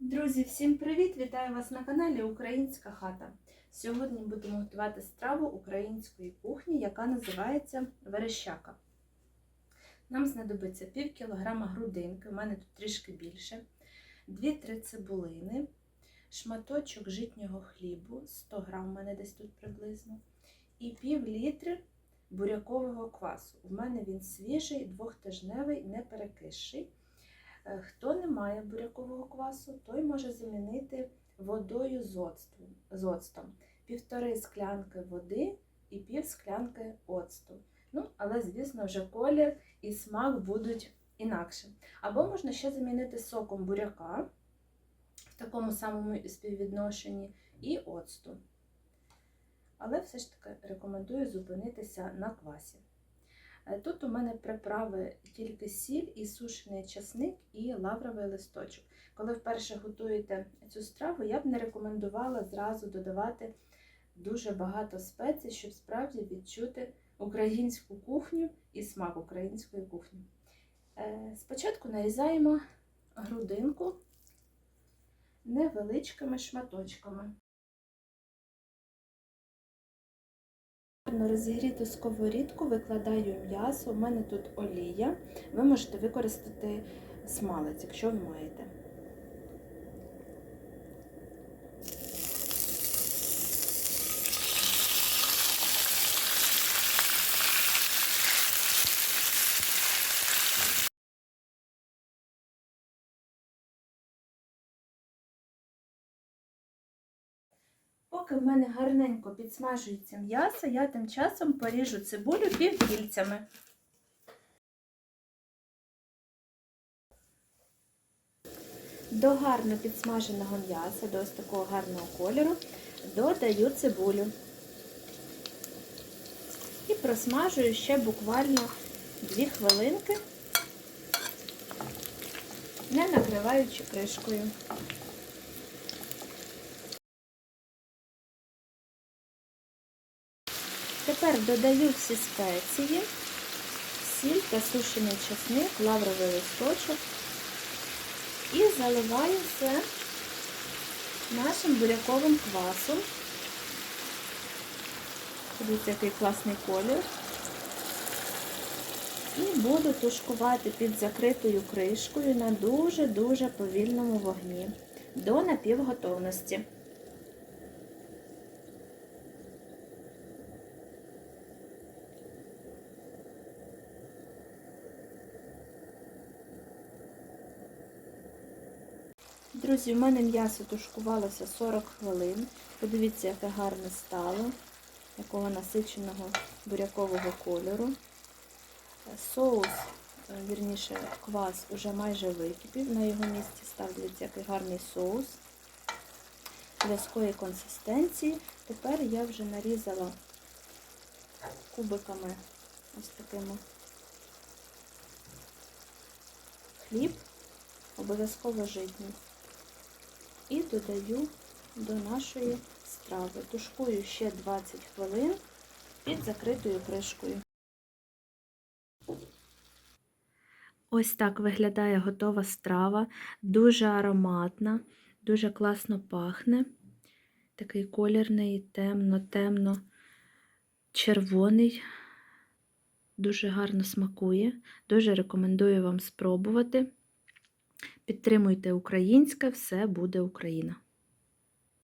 Друзі, всім привіт! Вітаю вас на каналі Українська хата. Сьогодні будемо готувати страву української кухні, яка називається верещака. Нам знадобиться пів кілограма грудинки, у мене тут трішки більше, 2-3 цибулини, шматочок житнього хлібу, 100 грам у мене десь тут приблизно, і пів літри бурякового квасу. У мене він свіжий, двохтижневий, не перекисший. Е, Хто не має бурякового квасу, той може замінити водою з оцтом. Півтори склянки води і пів склянки оцту. Ну, але, звісно, вже колір і смак будуть інакше. Або можна ще замінити соком буряка в такому самому співвідношенні і оцту. Але все ж таки рекомендую зупинитися на квасі. Е, Тут у мене приправи тільки сіль і сушений часник і лавровий листочок. Коли вперше готуєте цю страву, я б не рекомендувала зразу додавати дуже багато спецій, щоб справді відчути українську кухню і смак української кухні. Е, Спочатку нарізаємо грудинку невеличкими шматочками. Розігріту сковорідку викладаю м'ясо. У мене тут олія. Ви можете використати смалець, якщо ви маєте. Поки в мене гарненько підсмажується м'ясо, я тим часом поріжу цибулю півкільцями. До гарно підсмаженого м'яса, до ось такого гарного кольору, додаю цибулю. І просмажую ще буквально 2 хвилинки, не накриваючи кришкою. Тепер додаю всі спеції, сіль та сушений часник, лавровий листочок і заливаю все нашим буряковим квасом. Дивіться, який класний колір. І буду тушкувати під закритою кришкою на дуже-дуже повільному вогні до напівготовності. Друзі, в мене м'ясо тушкувалося 40 хвилин. Подивіться, яке гарне стало, якого насиченого бурякового кольору. Соус, вірніше, квас уже майже википів. На його місці став, дивіться, який гарний соус в'язкої консистенції. Тепер я вже нарізала кубиками ось такими хліб, обов'язково житній і додаю до нашої страви. Тушкую ще 20 хвилин під закритою кришкою. Ось так виглядає готова страва, дуже ароматна, дуже класно пахне. Такий колірний, темно-темно, червоний, дуже гарно смакує. Дуже рекомендую вам спробувати. Підтримуйте українське, все буде Україна!